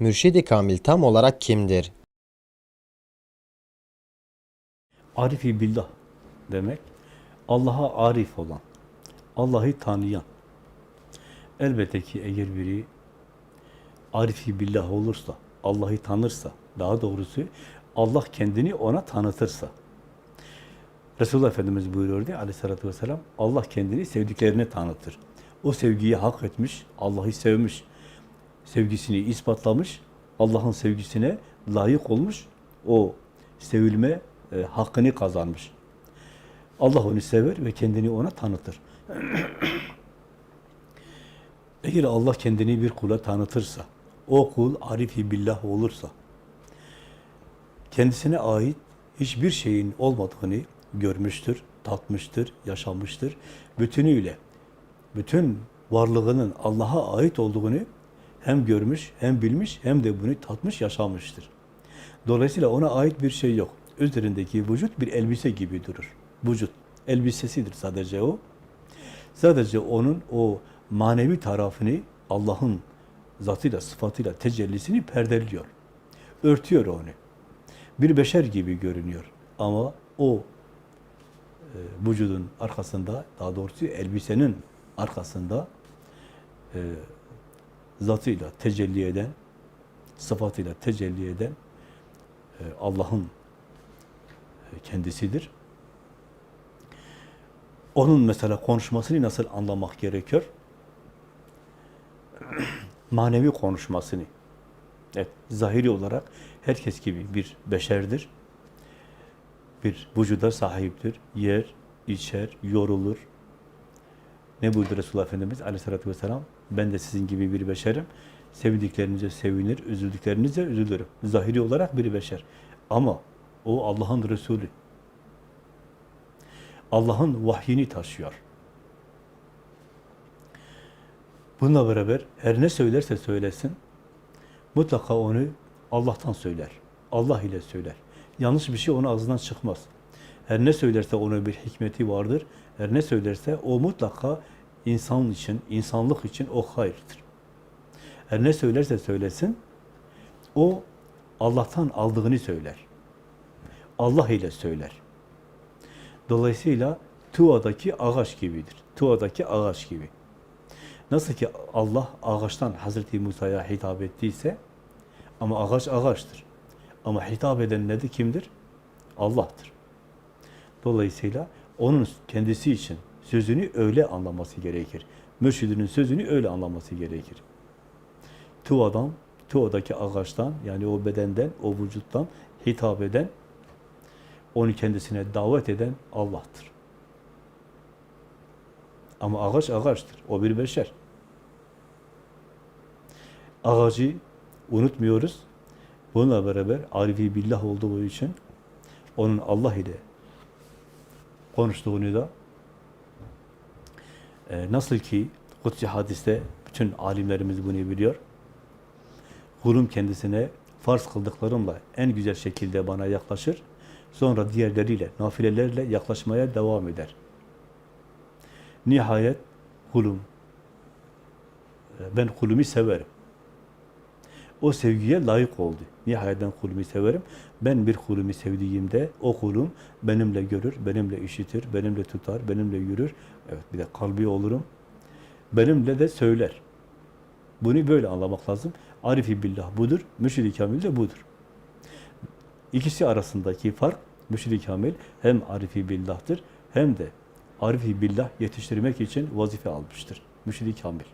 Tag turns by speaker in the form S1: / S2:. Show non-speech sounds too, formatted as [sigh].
S1: Mürşidi Kamil tam olarak kimdir?
S2: Arifi billah demek Allah'a arif olan, Allah'ı tanıyan. Elbette ki eğer biri arifi billah olursa, Allah'ı tanırsa, daha doğrusu Allah kendini ona tanıtırsa. Resulullah Efendimiz buyuruyordu aleyhissalatü vesselam, Allah kendini sevdiklerine tanıtır. O sevgiyi hak etmiş, Allah'ı sevmiş, sevgisini ispatlamış, Allah'ın sevgisine layık olmuş, o sevilme e, hakkını kazanmış. Allah onu sever ve kendini ona tanıtır. [clears throat] Eğer Allah kendini bir kula tanıtırsa, o kul arifi billah olursa, kendisine ait hiçbir şeyin olmadığını görmüştür, tatmıştır, yaşamıştır. Bütünüyle, bütün varlığının Allah'a ait olduğunu hem görmüş, hem bilmiş, hem de bunu tatmış, yaşamıştır. Dolayısıyla ona ait bir şey yok. Üzerindeki vücut bir elbise gibi durur. Vücut, elbisesidir sadece o. Sadece onun o manevi tarafını Allah'ın zatıyla, sıfatıyla, tecellisini perdeliyor. Örtüyor onu. Bir beşer gibi görünüyor. Ama o e, vücudun arkasında, daha doğrusu elbisenin arkasında e, zatıyla tecelli eden, sıfatıyla tecelli eden e, Allah'ın e, kendisidir. Onun mesela konuşmasını nasıl anlamak gerekiyor? [clears throat] Manevi konuşmasını. Evet, zahiri olarak herkes gibi bir beşerdir. Bir vücuda sahiptir. Yer, içer, yorulur. Ne buyurdu Resulullah Efendimiz aleyhissalatü vesselam? Ben de sizin gibi bir beşerim. Sevdiklerinize sevinir, üzüldüklerinize üzülürüm. Zahiri olarak bir beşer. Ama o Allah'ın Resulü. Allah'ın vahyini taşıyor. Bununla beraber her ne söylerse söylesin, mutlaka onu Allah'tan söyler. Allah ile söyler. Yanlış bir şey onun ağzından çıkmaz. Her ne söylerse onun bir hikmeti vardır. Her ne söylerse o mutlaka insan için, insanlık için o hayırdır. Her ne söylerse söylesin, o Allah'tan aldığını söyler. Allah ile söyler. Dolayısıyla Tuva'daki ağaç gibidir. Tuva'daki ağaç gibi. Nasıl ki Allah ağaçtan Hazreti Musa'ya hitap ettiyse ama ağaç ağaçtır. Ama hitap eden nedir? Kimdir? Allah'tır. Dolayısıyla onun kendisi için sözünü öyle anlaması gerekir. Mürşidinin sözünü öyle anlaması gerekir. Tuva'dan, Tuva'daki ağaçtan yani o bedenden, o vücuttan hitap eden, onu kendisine davet eden Allah'tır. Ama ağaç ağaçtır. O bir beşer. Ağacı unutmuyoruz. Bununla beraber arifi billah olduğu için onun Allah ile konuştuğunu da e, nasıl ki Kutsi hadiste bütün alimlerimiz bunu biliyor. Kulum kendisine farz kıldıklarımla en güzel şekilde bana yaklaşır. Sonra diğerleriyle, nafilelerle yaklaşmaya devam eder. Nihayet kulum, e, ben kulumu severim. O sevgiye layık oldu. Nihayet ben kulumu severim. Ben bir kulumu sevdiğimde o kulum benimle görür, benimle işitir, benimle tutar, benimle yürür. Evet bir de kalbi olurum. Benimle de söyler. Bunu böyle anlamak lazım. Arifi billah budur, mürşid-i kamil de budur. İkisi arasındaki fark, mürşid-i kamil hem arifi billah'tır, hem de arifi billah yetiştirmek için vazife almıştır. Mürşid-i kamil.